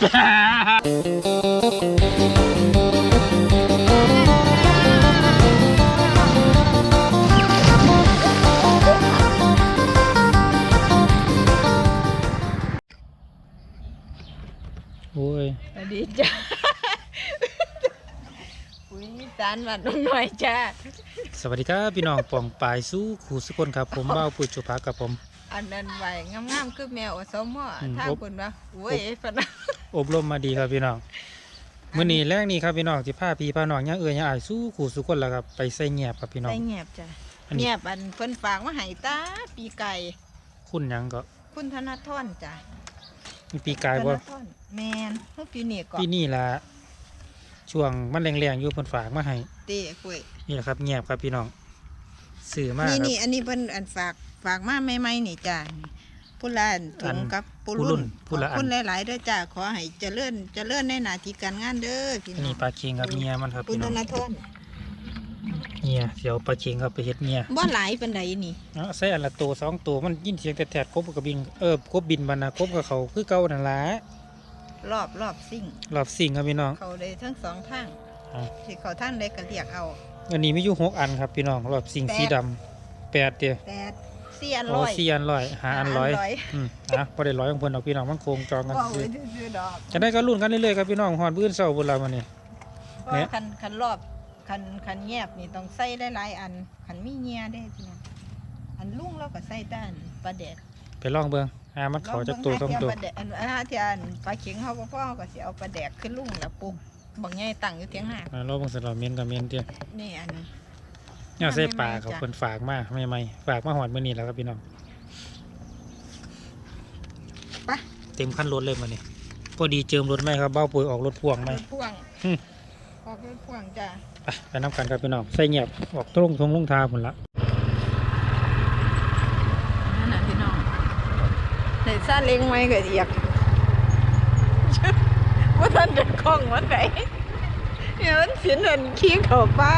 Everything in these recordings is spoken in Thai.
โอ้ยสวัสดีจ้าอุ้ยมีจานหวานน้องหน่อยจ้า สวัสดีครับพี่น้องปองปายสู้ขู่สุคนครับผมบ้าวปุยจุภากับผม อันนั้นไหวงามๆคือแมวอสมออืมทางอบคนว่าโอ้ยพะนะอบรมมาดีครับพี่น้องมื้อนี้แรกนี้ครับพี่น้องที่พาพี่พาน้องย่างเอ่ยย่างอายสู้ขู่สุคนแล้วครับไปใส่เงียบครับพี่น้องใส่เงียบจ้ะอันนี้ เงียบอันเพิ่นฝากมาให้ตาปีไก่คุณหยังก็คุณธนาธรจ้ะมีปีกายบ่ธนธรแมนเพิ่งปีนี้ก่อนปีนี้ล่ะช่วงมันแรงๆอยู่เพิ่นฝากมาให้เต้คุยนี่แหละครับเงียบครับพี่น้องสื่อมากนี่ครับนี่อันนี้เพิ่นอันฝาก ฝากมาใหม่ๆนี่จ้ะผู้ละอันถุอังนกับผู้ผู้รุ่รุ่นนผู้ละอันขอบคุณหลายๆเด้อจ้าขอให้เจริญเจริญในหน้าที่การงานเด้อพี่อันน้อนี้งปลาเค็งครับเงียมันครับคุณพี่ธน้องนาธรเงียเสียวปลาเค็งครับไปเฮ็ดเงียบ่หลายปานใดนี่เอาใส่อันละตัวสองตัวมันยินเสียงแตดๆกบกับบินเออกบบินบรรณากบกับเขาคือเก่านั่นล่ะรอบรอบซิ่งรอบสิ่งครับพี่น้องเขาได้ทั้งสองทางอ่าที่เขาทางใดก็เรียกเอาอันนี้มีอยู่หกอันครับพี่น้องรอบสิ่งแปดสีดำแปดเดียวแต่เสียนโอ้ร้อย สี่อันร้อยหาอันร้อยหาอืมนะพอได้ร้อยของเพิ่นเอาพี่น้องมันโคงจองกันว่าซื้ไว้อซื่อๆดอกจะได้ก็รุ่นกันเรื่อยๆครับพี่น้องฮอดบื้นเศร้าบุญเรามานี่ เพราะเนี่ย คันคันรอบคันคันแยบนี่ต้องใส่หลายๆอันคันมีเงียได้พี่น้องอันลุงเราก็ใส่ด้านปลาแดดไปลองเบิ่งหามันเขาจะตัวสองตัว ลเบิ่หาเที่ยปลาแดดอันอันหาเที่ยอันปลาเข็งเขาบ่พอก็สิเอาปลาแดกขึ้นลุงแล้วปรุงบางใหญ่ตั้งอยู่เถียงหน้ามาลองเบิ่งสำหรับเมียนกับเมียนเดียวนี่อันนี้ เนี่ยใส่ปลาไม่ไม่เขาจ้ะเพิ่นฝากมาใหม่ๆฝากมาหอดมื้อนี้แล้วครับพี่น้องไปเต็มคันรถเลยมื้อนี้พอดีเจิมรถไหมครับเบ้าปุ๋ยออกรถพ่วงไหมรถพ่วงอืมออกรถพ่วงจ้ะไปไปน้ำกันครับพี่น้องใส่เงียบออกตรงทงลงทาผลละนั่นน่ะพี่น้องในซาเล้งไว้ก็เอียกว่าท่านเด็ดคล้องวันไหนเนี่ยมันเสียเงินขี้เขาป้า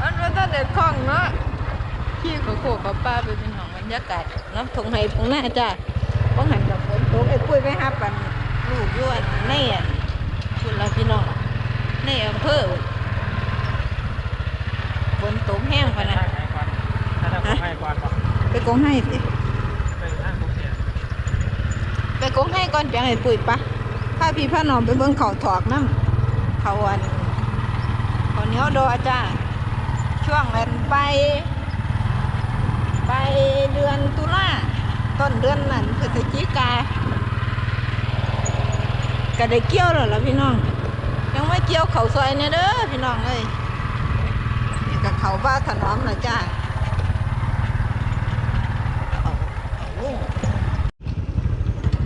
อันว่าท่าน เด็ดคล้องเนาะขี้เขาโขกเขาป้าไปเป็นของบรรยากาศน้ำทงไห้ทงหน้าจ้าป้องหันกับฝนตกไอ้ปุ้ยไปหาปันลูกย้วนในอันคุณเราพี่น้องในอำเภอฝนตกแห้งพะนะถ้าทำให้ก่อนป่ะไปกงให้สิไปกงให้ก่อนเปียงไอ้ปุ๋ยปะถ้าพี่พระนอมไปเบิ่งเขาถอกน้ำเขาอันเขาเหนียวดอจ้า ช่วงนั้นไป ไปเดือนตุลาต้นเดือนนั้นพฤศจิกาก็ได้เกี่ยวแล้วล่ะพี่น้อง ยังไม่เกี่ยวเขาซอยเนี่ยเด้อพี่น้องเอ้ยนี่ก็เขาบ้าถนอมนะจ้าเอาเอาลง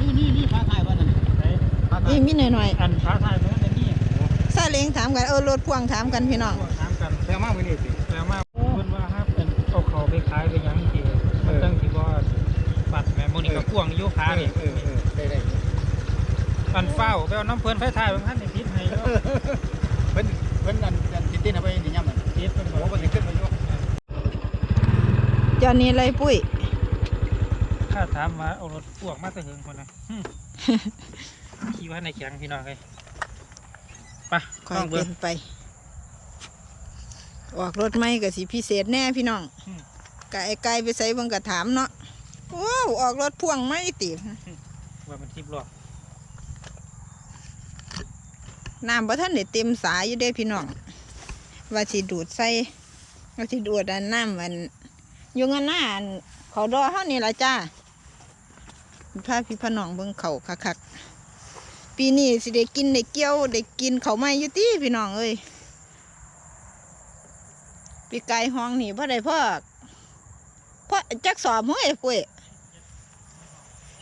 นี่นี่นี่ฟ้าทายวันนั้นไหนฟ้าทายนี่มีหน่อยอันฟ้าทายมันนั่นนี่ๆซาเล้งถามกันเออรถพ่วงถามกันพี่น้องน้ำกันแรงมากมือนี่สิ นี่กับพ่วงโยคะนี่เออเออได้ได้อันเฝ้าไปเอาน้ำเพิ่นไฟทายบางท่านในพิษให้เนาะเพิ่นเพิ่นอันอันติดติดเอาไปนี่ย่ำนั่นพิษเพิ่นบโอ้อกเพิ่นสิขึ้นมาอยู่จอนนี้ไรปุ้ยถ้าถามว่าเอารถพ่วงมาแต่เหิงคนนะหึขี่ว่าในแข็งพี่น้องเลยไปคอต้ยองเบิ่เป็งนไป ออกรถไม่ก็สิพิเศษแน่พี่น้องอืมไก่ไก่ไปใส่เบิ่งกระถามเนาะ ว้าวออกรถพ่วงไม่ติว่ามันทิพย์หรอกน้ำบ่ท่านได้เต็มสายอยู่เด้พี่น้อง ว่าสิดูดใส่ว่าสิดูดอันน้ำมันอยู่งันหน้าอันเขาดอเฮานี่ล่ะจ้าพาพี่พน้องเบิ่งเขาคักๆปีนี้สิได้กินได้เกี่ยวได้กินเขาวไม่อยู่ติพี่น้องเอ้ยปีไก่ห้องนี่พ่ได้พ่อพ่อจักสอบเฮ้ยปุ้ย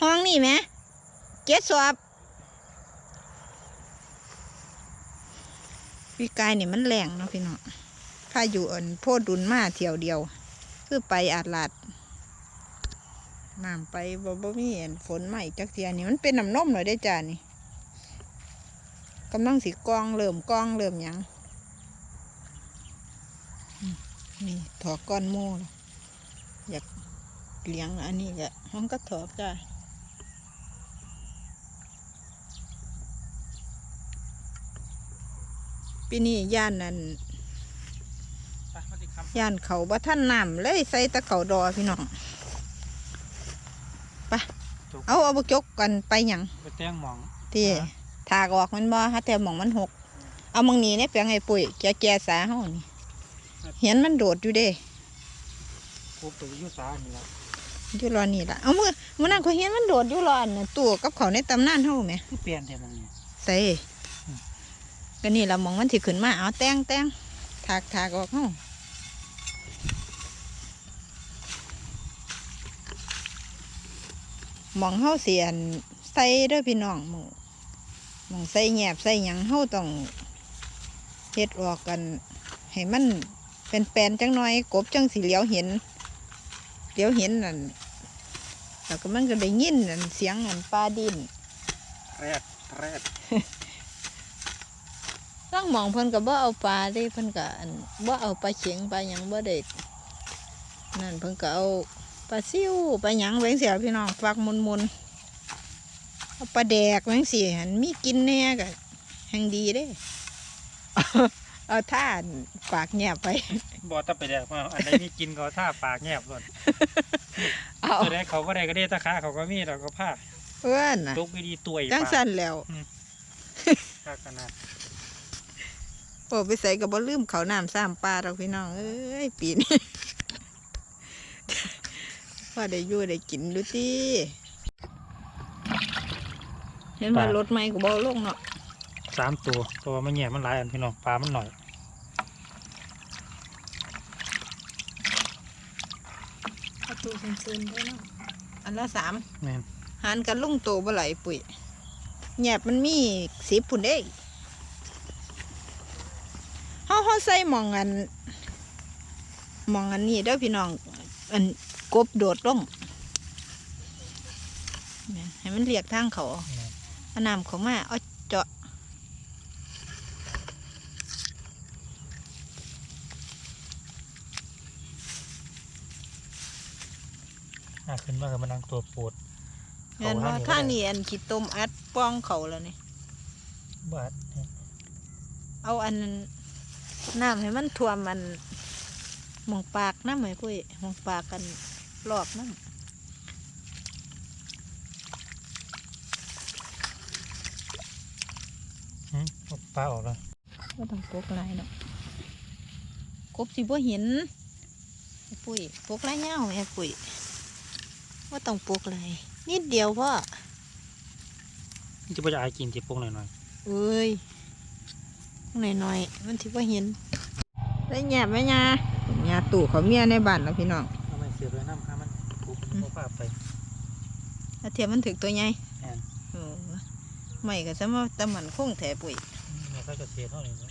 ห้องนี่ไหมเจ็ดสอบพี่กายนี่มันแรงเนาะพี่น้องพายุอันโพดดุนมาเที่ยวเดียว คือไปอาดลาดน้ำไปบ่บ่มีอันฝนใหม่จักเทียนี่มันเป็นน้ำนมหน่อยได้จ้านี่กำลังสีกองเริ่มกองเริ่มยังนี่ถอกก้อนหมูแล้วอยากเลี้ยงอันนี้ก็ห้องก็ถอกจ้า ปีนี้ย่านนั่นไปมาสิครับย่านเขาบ่ท่านน้ำเลยใส่แตะเขาดอพี่น้องไปเอาเอาบกจกกันไปหยังไปแต้งหมองที่ถากออกมันบ่ฮะแต่หมองมันหก เอามองนี้เนี่ยเปียงไอ้ปุ๋ยแกแกสาเฮานี่เห็นมันโดดอยู่เด้กูไปอยู่สานี่ละอยู่รอนี่ล่ะเอามือมื้อนั้นเขาเห็นมันโดดอยู่รออันน่ะตู้กับเขาในตำนานเฮาแหมคือเปลี่ยนแท้บางนี่ใส่ ก็นี่ละหมองมันสิขึ้นมาเอาแต่งแต่งถากถากออกเฮาหมองเฮาเสียนใส่ด้อพี่น้องหมองมองใส่แหยบใส่หยังเฮาต้องเฮ็ดออกกันให้มันเป็นแปนจังหน่อย กบจังสิเหลียวเห็นเหลียวเห็นนั่นแล้วก็มันก็ได้ยินนั่นเสียงนั่นปลาดินแรดแรด ร่างหมองเพิ่นก็บ่เอาปลาเด้เพิ่นก็อันบ่เอาปลาเข็งปลาหยังบ่ได้นั่นเพิ่นก็เอาปลาซิวปลาหยังไว้จังซี่ล่ะพี่น้องฟักมุนๆเอาปลาแดกไว้จังซี่หันมีกินแน่ก็แห่งดีเด้ เอาท่าอันปากแงบไปบ่ต้องไปแดกมาอันใดมีกินก็ท่าปากแงบหล่นเอาตัวใดเขาก็ได้ก็ได้ตะขาเขาก็มีเราก็ผ้าเพื่อนน่ะตกไปดีตัวยจังปากสั่นแล้วปากขนาด โอ้ไปใส่ก็บ่ลืมเขาน้ำซ้ำปลาเราพี่น้อง เอ้ย ปีนี้ว่าได้ยู่ได้กินดูติเห็นว่ารถไม่ก็บ่ลงเนาะสามตัวตัวมันแง่มันหลายอันพี่น้องปลามันหน่อยประตูซึนๆด้วยเนาะอันละสามแม่น หันกันลุ่งโตบ่ไหลปุ๋ยแหยบมันมีสิบพุ่นเด้ เฮาเฮาใส่หมองอันหมองอันนี้เด้อพี่น้อง อันกบโดดลงแม่นให้มันเรียกทางเขาแม่นเอาน้ำเขามาเอาเจาะอะขึ้นมากับมันนั่งตัวปวดเห็นว่าเขาถ้าให้นี่อันขีดต้มอัดป้องเขาแล้วนี่บาดเนี่ยเอาอัน นั้นน้ำให้มันท่วมมันหมองปากน้ำไหมปุ้ยหมองปากกันรอบน้หืมเอาปลาออกแล้วำก็ต้องปกลายดอกกบสิบ่เห็นไอ้ปุ้ยปกลายเงาไอ้ปุ้ยว่าต้องปกลายนิดเดียวพ่อมันจะไปจะอายกินที่ปงหน่อยหน่อยเอ้ย หน่อยหน่อยๆมันสิบ่เห็นได้แหยบไหมยาญาตู่เขาเมียในบ้านแล้วพี่น้องๆเอาไม่เสียบเลยน้ำข้ามันปุ๊บมันก็พาไปถ้าเทียมมันถึกตัวใหญ่แม่นโอ้ไม่ก็สมว่าแตะมันคงแถปุ๋ยแม่ก็จะเสียเท่านี้นะ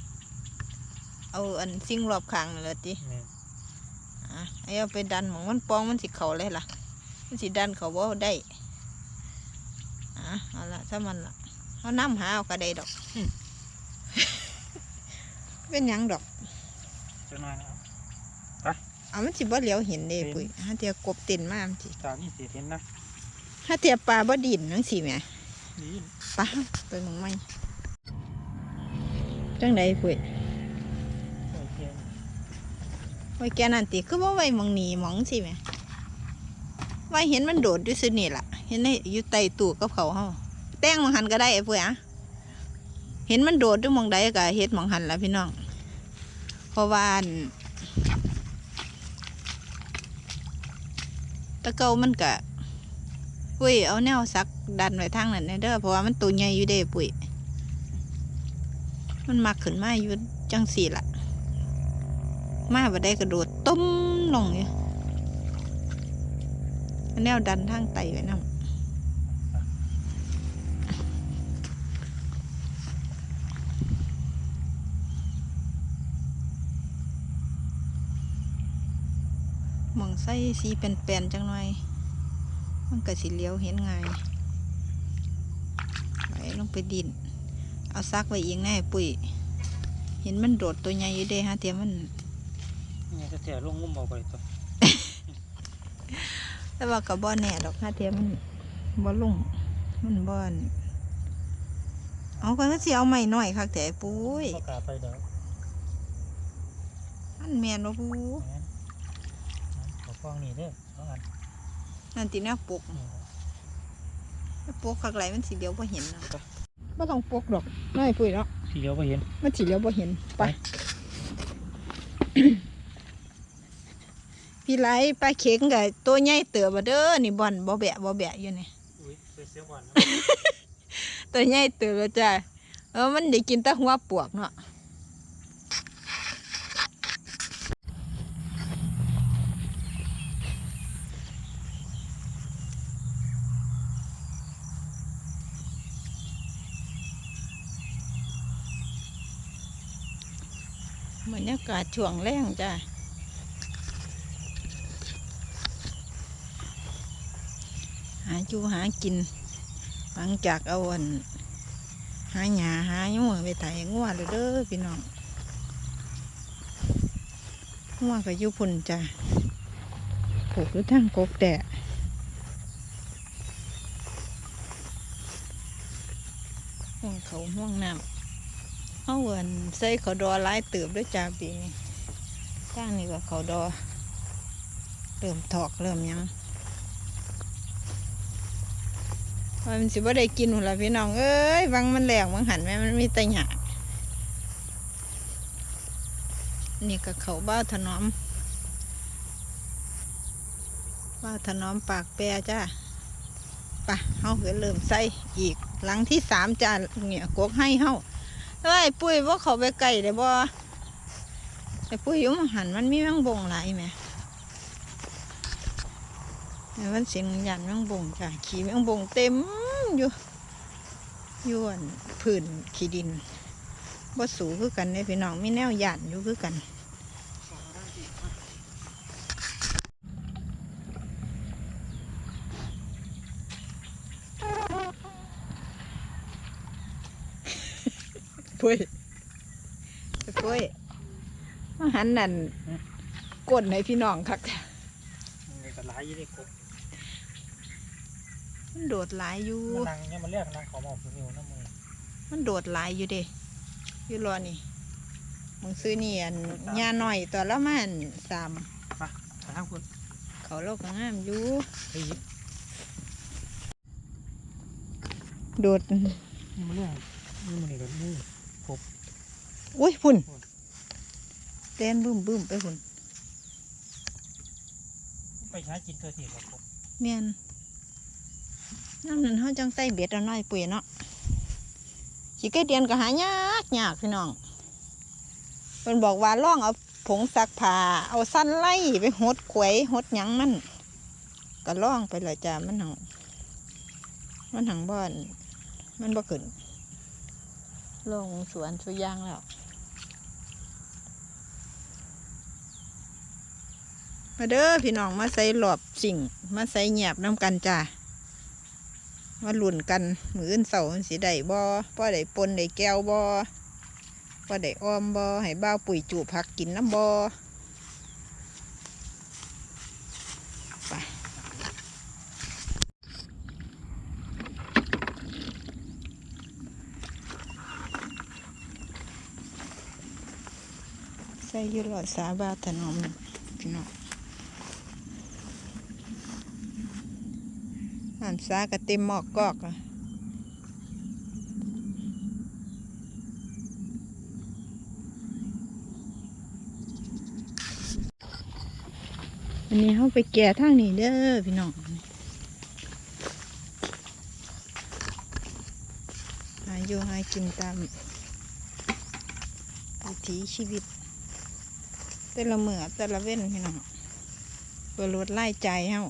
เอาอันสิ่งรอบข้างนั่นแหละติแม่นอะไอ้เอาไปดันหมองมันปองมันสิเข่าเลยล่ะ มันสิดันเขาบ่ได้อะเอาละถ้ามันละเอาน้ำหาเอากระไดดอก เป็นหยังดอกจะน้อยนะเอามันสิบ่เหลียวเห็นเด้ปุ๋ยถ้าเทียกบตินมามันสิตานี่สีเห็นนะถ้าเทียปลาบ่ดินนังสิแหม่นี่ปลาไปหมองไม่จังไดปุ๋ยโอเคไว้แกนั่นติคือว่าไว้หมองหนีหมองสิแหม่ไว้เห็นมันโดดอยู่ซื่อนี่ล่ะ เห็นในอยู่ใต้ตู้กับเขาเฮาแต่งหมองหันก็ได้ไอ้ปุ๋ยอะ เห็นมันโดดอยู่หมองใดก็เฮ็ดมองหันละพี่น้องเพราะว่านตะเกามันก็ปุ้ยเอาแนวซักดันไว้ทางนั้นแน่เด้อเพราะว่ามันตัวใหญ่อยู่เด้ปุ้ยมันมักขึ้นมาอยู่จังสี่ละมาบ่ได้กระโดดตุ้มลงอยู่แนวดันทางไตไว้นำ ใส่สีเป็นแปลนๆจังหน่อย มันก็สิเลี้ยวเห็นง่ายไปลงไปดิน เอาซักไว้เองแน่ปุ๋ย เห็นมันโดดตัวใหญ่อยู่เด้ฮะเทียมมันนี่จะเสียลงงุ่มเอาไปตัวแต่ว่ากับบ่แน่ดอกฮะเทียมมันบ่ลุ่งมันบ่อนเอาก็สิเอาใหม่น้อยคักแต่ปุ้ยก็กล้าไปเด้อมันแมนบ่ฮู้ขอ กล้องนี่เด้อสองอันนั่นติแนวปกนี่ถ้าปกข้างไหลมันสิเดียวบ่เห็นเนาะบ่ต้องปกดอกน้อยปุ้ยเนาะทีเดียวก็เห็น มันสิเดียวบ่เห็นไปพี่ไหลปลาเข็งกับตัวใหญ่เตือบ่เด้อนี่บ่อนบ่แบะบ่แบะอยู่นี่อุ้ยเสียบอลตัวใหญ่เตือแล้วจ้ะเออมันได้กินแต่หัวปวกเนาะ บรรยากาศช่วงแรงจ้ะหาจูหากิน หลังจากเอาอัน หาหญ้าหาหยังไปไถงัวเลยเด้อพี่น้องงัวก็อยู่พุ่นจ้ะผูกอยู่ทางกกแต่ห่วงเขาห่วงน้ำ เอาอันใส่เขาดอหลายเติบด้วยจ้าปีนี้จ้างนี่ก็เขาดอเริ่มถอกเริ่มยังวันสิบ่ได้กินหมดละพี่น้องเอ้ยวังมันแหลงวังหันแม่มันมีแต่หยานี่ก็เขาบ้าถนอมบ้าถนอมปากแปรจ้าปะเฮาก็เริ่มใส่อีกหลังที่สามจ้าเนี่ยกกให้เฮา เอ้ยปุ้ยว่าเขาไปไก่เลยบ่ไอ้ปุ้ยยุ่มังหันมันมีแมงบงหลายไหมมันเสียงยันแมงบงจ้ะขี่แมงบงเต็มอยู่ย้วนผื่นขี้ดินบ่สูคือกันเนี่ยพี่น้องมีแนวยันอยู่คือกัน ปุ้ยปุ้ยมาหันนั่นก้นให้พี่น้องคักมันก็หลายอยู่ในกบมันโดดหลายอยู่ มันนั่งเนี่ยมันเรียกนั่งเขาบอกนิ้วน้ำมือมันโดดหลายอยู่เด้อยู่รอนี่มึงซื้อนี่อันยาหน่อยตัวละมันสามไปทางคุณเขาโลกก็งามอยู่เฮ้ยโดดนี่มันเรื่องนี่มันนี่ก็นี่ อุ้ยพุ่นเต้นบึ้มบึ้มไปพุ่นไปหากินตัวที่กับกบเมียนน้ำนั้นเขาจังใส่เบ็ดเอาหน่อยปุ๋ยเนาะขี้ไก่เดียนก็หายากยากพี่น้องเพิ่นบอกว่าล่องเอาผงซักผ้าเอาสั้นไล่ไปหดขวยหดหยังมันก็ล่องไปเลยจ้ามันหังมันหังบ้านมันบ่ขึ้น ลงสวนชุยางแล้ว มาเด้อพี่น้องมาใส่หลอบสิ่ง มาใส่แหยบน้ำกันจ้ามาหลุ่นกันมืออื่นเสาสีได้บ่พ่อได้ปนได้แก้วบ่พ่อได้อ้อมบ่ให้บ้าปุ๋ยจูบผักกินน้ำบ่ ใส่อยุหลอดสาบาถนอมพี่น้องน้ำสากระต็มหมอกกอกอะอันนี้เขาไปแก่ทางนี้เด้อพี่น้องหาอยู่หากินตามวิถีชีวิต แต่ละเมื่อแต่ละเว้นพี่น้องเปิดรถไล่ใจเฮา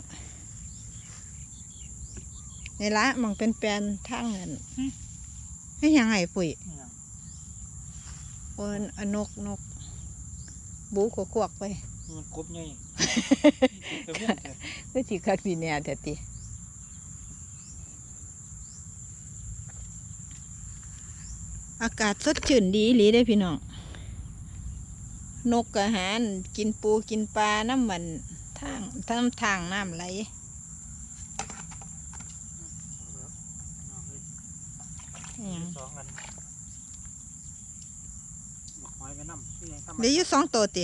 นี่ละมันเป็นแปลนทางเงินให้ยังไงปุ๋ยนี่นะโอนอนนกนก บูกกวกๆไปมันกบใหญ่เดี๋ยวพวกเดี๋ยวก็สิคักดีเนี่ยแต่ติอากาศสดชื่นดีหลีได้อพี่น้อง นกอาหารกินปูกินปลาน้ำมันทางทั้งทางน้ำไหลเอาเลยอิหยังสองอันบักหอยไปน้ำที่ยังทำเดี๋ยวอยู่สองตัวติ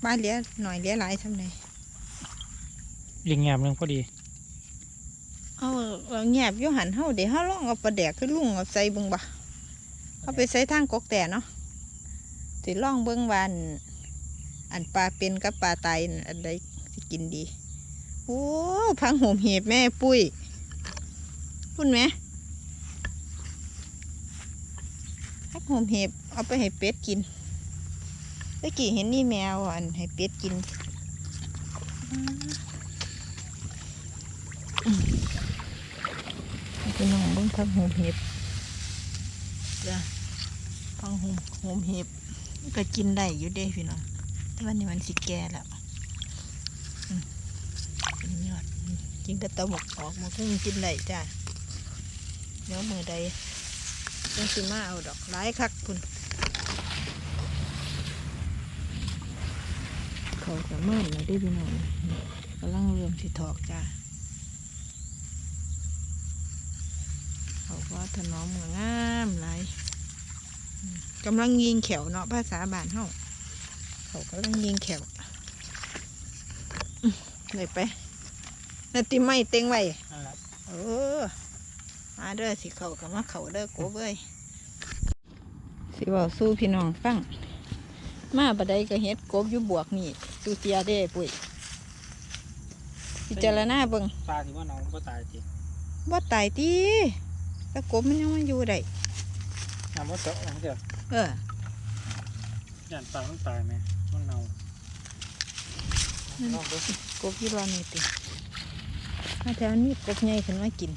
เบ้านเหลี้ยหน่อยเหลี้ยหลายทำไงเลี้ยงแงมหนึงพอดี เอาเอาแงบอยู่หันเฮาเดี๋ยวเฮาลองเอาปลาแดกขึ้นลุงเอาใส่เบิ่งบ่ เอาไปใส่ทางกกแต่เนาะสิล่องเบิ่งวัน อันปลาเป็นกับปลาตายอันใดสิกินดี โอ้พังโหมเห็บแม่ปุ้ยพุ่นไหมพักโหมเห็บเอาไปให้เป็ดกินเมื่อกี้เห็นนี่แมวอันให้เป็ดกินอืมให้พี่น้องเบิ่งพักโหมเห็บจ้ะ พังโหมโหมเห็บก็กินได้อยู่เด้พี่น้องแต่วันนี้มันสิแก่แล้วเป็นยอดกินกระตะหมกออกมาพุ่งกินได้จ้าเดี๋ยวมือใดต้องสิมาเอาดอกหลายคักคุณเขาจะเมื่อนแล้วได้พี่น้องกำลังเริ่มสิถอกจ้าเขาว่าถนอมงามหลาย กำลังยิงแขวเนาะภาษาบ้านเฮาเขากำลังยิงแขวอืมเลยไปนาติไม่เต็งไว้นั่นแหละเออมาเด้อสิเขากับมาเขาเด้อโกบเอ้ยสิบอกสู้พี่น้องฟัง มาบัดใดก็เฮ็ดกบอยู่บวกนี่ตูเตียเด้ปุ้ยพิจารณาเบิ่งปลาที่ว่าน้องก็ตายจีบ่ตายติแต่กบมันยังมาอยู่ได้น้ำว่าเจาะเดี๋ยวเออย่านปลาต้องตายไหมมันเน่านั่นลองดูกบอยู่รอนี่ติมาแถวนี้กบใหญ่ขึ้นมากิน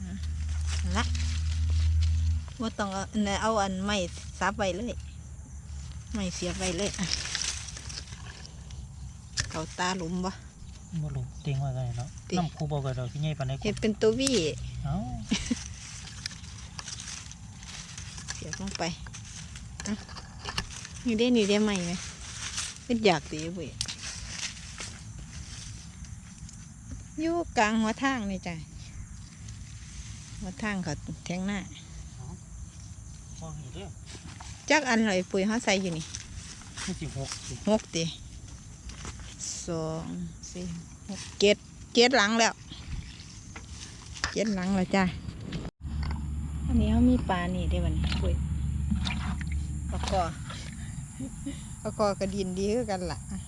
อะนั่นละว่าต้องเอาอันนั้นเอาอันไม้ซับไว้เลยไม้เสียบไว้เลยอะเขาตาหลุมบ่บ่รู้เต็งว่าไงเนาะติน้ำคูบอกกันเราที่ใหญ่ปานใดเห็ดเป็นตัววี่เอ้า เสียบลงไปอะนี่ได้นี่ได้ไหมไหมเป็นอยากตีเว้ยอยู่กลางหัวทางนี่จ้ะหัวทางเขาแทงหน้าบ่เห็นเด้อจักอันเลยปุ๋ยเขาใส่อยู่นี่ที่สิบหกสิหกตีสองสี่หกเจ็ดเจ็ดหลังแล้ว เจ็ดหลังแล้วจ้ะ อันนี้เขามีปลานี่ได้บันปุ้ยปลากอปลากอกระดินดีคือกันล่ะอะ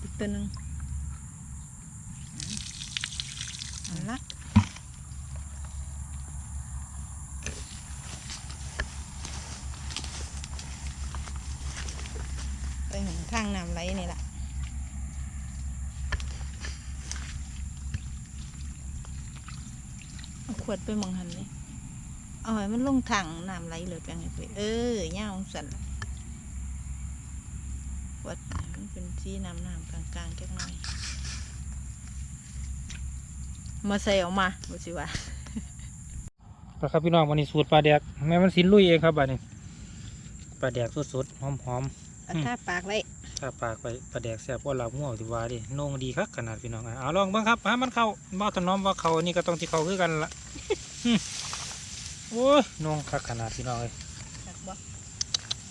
อีกตัวนึงอันละไปหนึ่งทางน้ำไหลนี่แหละขวดไปมองหันเลย เอาไว้มันลงทางน้ำไหลเลยเป็นไงไปเออย่าของสันล่ะขวดมันเป็นสีน้ำน้ำกลางๆจักหน่อยมาใส่ออกมาบ่สิว่าครับพี่น้องวันนี้สูตรปลาแดกแม่มันสินลุยเองครับบัดนี้ปลาแดกสดๆหอมเอาท่าปากไว้ๆถ้าปากไปปลาแดกแซ่บกว่าลาบง่วงที่ว่าดิโหนงดีครับขนาดพี่น้องอะเอาลองเบ้างครับให้มันเข้าบ่ถนอมว่าเขาอันนี่ก็ต้องที่เขาคือกันละอืม โอ้ยโหนงคักขนาดพี่น้องเลยจักบ่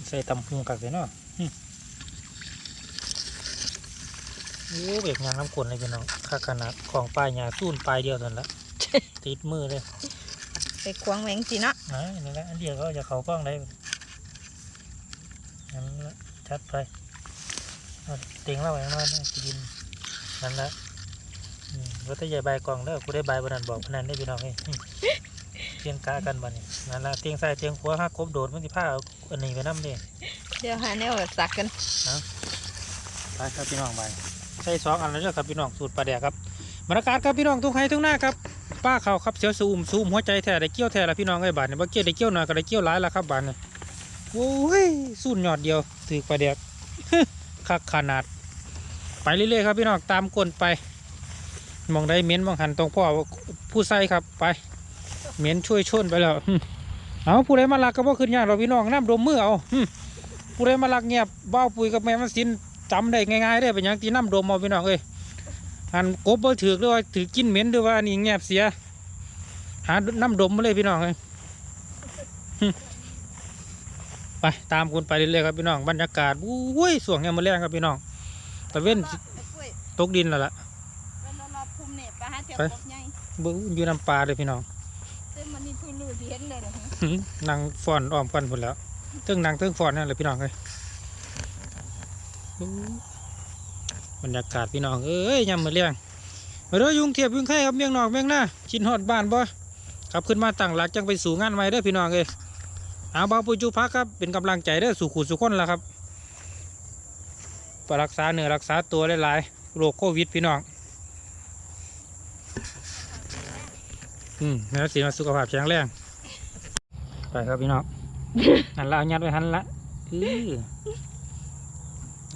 ใส่ตำพุงกักเลยเนาะอืมโอ้เบรกยางน้ำกลนเลยพี่น้องคักขนาดของปลายหยาสูนปลายเดียวเท่านั้นละติดมือเลยไปควงแหวงสิเนาะอ่านี่นแหละอันเดียวก็จะเขากล้องได้นั่นละชัดไปเอาเต็งเล่าไว้มาเนี่ยกินนั่นละอืมรถตะใหญ่ใบกล่องแล้วกูได้ใบบนันบอกพนันได้พี่น้องเอ้ยอืม เตียงกากันบัดนี่นั่นละเตียงซ้ายเตียงขวาห้ากบโดดมันสิผ้าเอาอันนี้ไปน้ำเด้เดี๋ยวหาแนวสักกันไปครับพี่น้องไปใส่สองอันแล้วเด้อครับพี่น้องสูตรปลาแดกครับบรรยากาศครับพี่น้องทุกไห้ทุกหน้าครับป้าเขาครับเสียวซูมซูมหัวใจแท้ได้เกี้ยวแท้ละพี่น้องไอ้ยบาทเนี่ยบ่เกี้ยวได้เกี้ยวหน่อยก็ได้เกี้ยวหลายละครับบาทเนี่ยโอ้ยสูนยอดเดียวถือปลาแดกคักขนาด ไปเรื่อยๆครับพี่น้องตามกลนไปมองได้เม้นมองหันตรงพ่อผู้ใส่ครับไป เม้นช่วยชนไปแล้วเอาผู้ใดมาลักก็บ่ขึ้นยากเราพี่น้องน้ำดมมือเอาหึผู้ใดมาลักเงียบเบ้าปุ๋ยกับแม่มันสินจำได้ง่ายๆได้เป็นหยังตีน้ำดมเอาพี่น้องเอ้ยหันกบบ่ถือด้วยว่าถือกินเหม็นด้วยว่านี่แงบเสีย หาน้ำดมมาเลยพี่น้องเอ้ยหึไปตามคุณไปเรื่อยๆครับพี่น้องบรรยากาศอุ้ยสวงเนี่ยามมาแรงครับพี่น้องตะเว้นสิไอ้กล้วยตกดินแล้วล่ะเป็นรอบๆภูมิเนี่ยไปหาเที่ยวไปกบใหญ่เบิ่งอยู่น้ำปลาเลยพี่น้องเต็มมัน จะเห็นได้เลยหืมนางฟอนอ้อมกันหมดแล้วเทิงนั่งเทิงฟอนนั่นแหละพี่น้องเลยอู้บรรยากาศพี่น้องเอ้ยยามมาแรงมาเด้อยุงเทียบยุงไข่ครับเมียงนอกเมียงหน้าชินฮอดบ้านบ่ขับขึ้นมาตั้งหลักจังไปสู่งานใหม่เด้อพี่น้องเอ้ยเอาบ่าวปุจูพักครับเป็นกำลังใจเด้อสู่ขู่สู่คนละครับปรักษาเนื้อรักษาตัวหลายๆโรคโควิดพี่น้องอืมแล้วสิมาสุขภาพแข็งแรง ไปครับพี่น้องหันละเอายัดไว้หันละอือ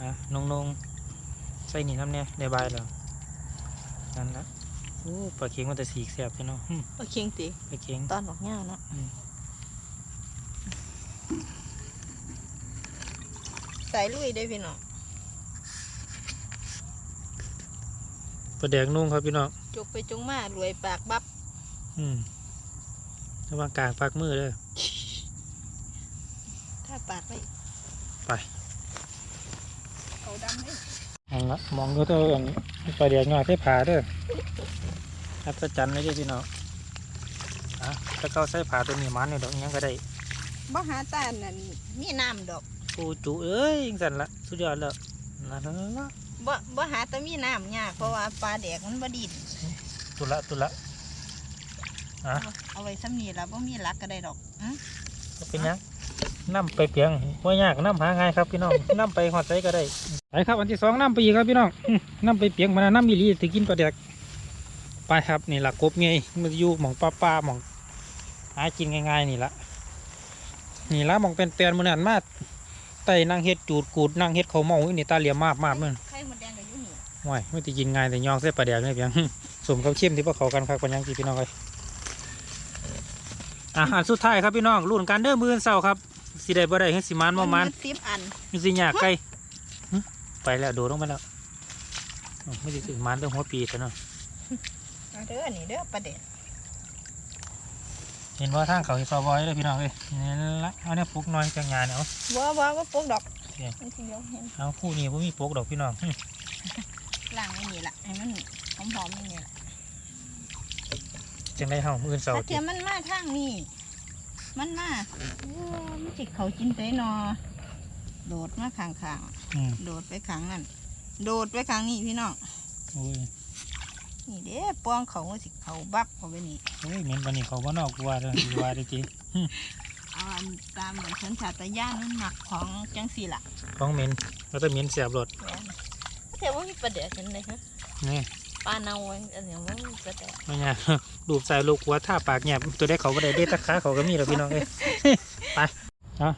อะนงนงๆใส่นี่น้ำเนี่ยได้บายแล้วนั่นละโอ้ปลาเค็งมันจะสีกแสบพี่น้องอืมโอเคงติปลาเค็งตอนออกเงาเนาะอืมใส่ลุยได้อพี่น้องปลาแดงนุ่งครับพี่น้องจกไปจงมารวยปากบับ อืมระวังกลางปากมือเลย ถ้าปากไว้ ไปเขาดำเลยเอาละมองดูเถอะอันนี้ปลาแดงงอใส่ผาเด้ออัศจรรย์เลยเด้อพี่น้องอะถ้าเขาใส่ผาตัวนี้มันเนี่ยดอกอิหยังก็ได้บ่หาตานั่นมีน้ำดอกโอ้จูเอ้ยจังสันละสุดยอดแล้วนั่นละบ่บ่หาแต่มีน้ำยากเพราะว่าปลาแดกมันบ่ดินตุละตุละอะเอาเอาไว้ซ้ำนี้ละบ่มีหลักก็ได้ดอกอื้อก็เป็นหยัง น้ำไปเปียงว่ายากน้ำหาง่ายครับพี่น้องน้ำไปหอดใจก็ได้ไปครับอันที่สองน้ำไปอีกครับพี่น้องอื้อน้ำไปเปียงมันน้ำมีรีถือกินปลาแดกไปครับนี่ละกบไงมันอยู่หมองปลาปลาหมองหากินง่ายๆนี่ละนี่ละหมองเป็นเตียนมันนั่นมาไต่นั่งเฮ็ดจูดกูดนั่งเฮ็ดเขาวเมาอีนี่ตาเหลี่ยมมากมากมันไข่มดแดงก็อยู่นี่ว้ายไม่ติกินง่ายแต่ยองเส้ปลาแดกนี่เพียงสมกับเข้มที่พวกเขากันครับปัญญังกี่พี่น้องเลยอาหารสุดท้ายครับพี่น้องรุ่นการเด้อมืออนเสาครับ สิได้บ่ได้เฮ็ดสิมานบ่มันสิบอันมีสิยากไกลหึไปแล้วโดดลงไปแล้วอ้าวไม่ได้ถึงมันต้องหัวปีซะเนาะเอาเด้อนี่เด้อปลาแดกเห็นว่าทางเขาที่ซอบอยเลยพี่น้องเอ้ยนี่ละเอาเนี่ยปลูกหน้อยจังงานเอาบ่บ่บ่ปลูกดอกโอเคมันสิเดียวเห็นเอาคู่นี้ผมมีปลูกดอกพี่น้องหึล้างไว้นี่ล่ะให้มันหอมๆนี่ล่ะจังได้เฮามืออนเสาถ้าเทียมมันมาทางนี้ มันมาโอ้มันสิเขากินไสนอ โดดมาข้างๆอืมโดดไปขังนั่นโดดไปขังนี่พี่น้องโอ้ยนี่เด้ป้องเขาสิเขาบักเขาไปนี่โอ้ยเหม็นปานนี้เขาบ่นอกกูว่าเด้อกูว่าได้จีเอาอันตามเหมือนสัญชาตญาณมันหมักของจังสี่ล่ะของเหม็นแล้วก็เหม็นเสียบรถแต่ว่ามีประเดี๋ยวฉันเลยฮะนี่ ปลาเนาอันอันอย่างว่ามีประเดี๋ยวไม่ไงดูบใส่ลูกหัวท่าปากแงบตัวได้เขาบ่ได้เด็ดตะขาเขาก็มีแล้วพี่น้องเอ้ยไปเอา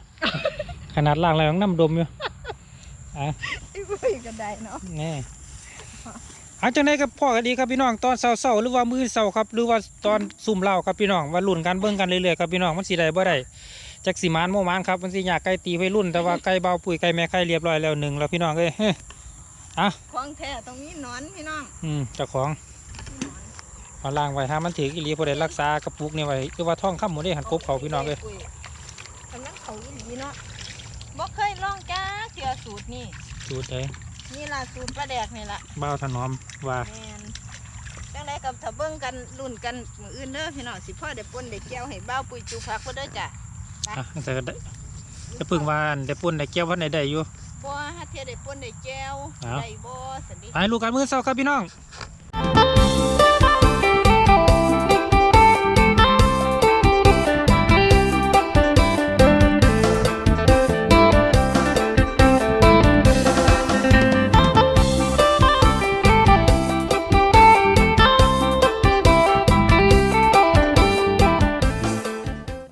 ขนาดล่างแล้วยังน้ำดมอยู่อะอุ้ยก็ได้เนาะนี่อาจังไดกับพ่อกันดีครับพี่น้องตอนเช้าๆหรือว่ามื้อเช้าครับหรือว่าตอนซุ่มเหล้าครับพี่น้องว่ารุ่นกันเบิ่งกันเรื่อยๆครับพี่น้องมันสิได้บ่ได้จักสิมานโมมานครับมันสิยากไก่ตีไว้รุ่นแต่ว่าไก่เบาปุ๋ยไก่แม่ไข่เรียบร้อยแล้วหนึ่งแล้วพี่น้องเอ้ยเฮ้ย อะของแท้ตรงนี้นอนพี่น้อง อืมเจ้าของมีหนอนเอาล่างไว้ถ้ามันถืออีหลีพอได้รักษากระปุกนี่ไว้คือว่าท่องคำหมดได้หันกบเขาพี่น้องเลยกำลังเขาอีหลีเนาะบ่เคยลองจ้าเสียสูตรนี่ สูตรเลยนี่ล่ะสูตรปลาแดกนี่ล่ะเบ้าถนอมว่าแม่นจังไดกับถ้าเบิ่งกันรุ่นกันมื้ออื่นเด้อพี่น้องสิพ่อได้ป่นได้แก้วให้บ้าวปุ๋ยจูพักบ่เด้อจ้ะอะแต่ก็ได้จะพึ่งว่าอันได้ปุ่นได้เกี่ยววันไหนได้อยู่ บ่ฮาเทียได้ป่นได้แก้วเอาได้บ่สันดิไปลูกการมือเศร้าครับพี่น้อง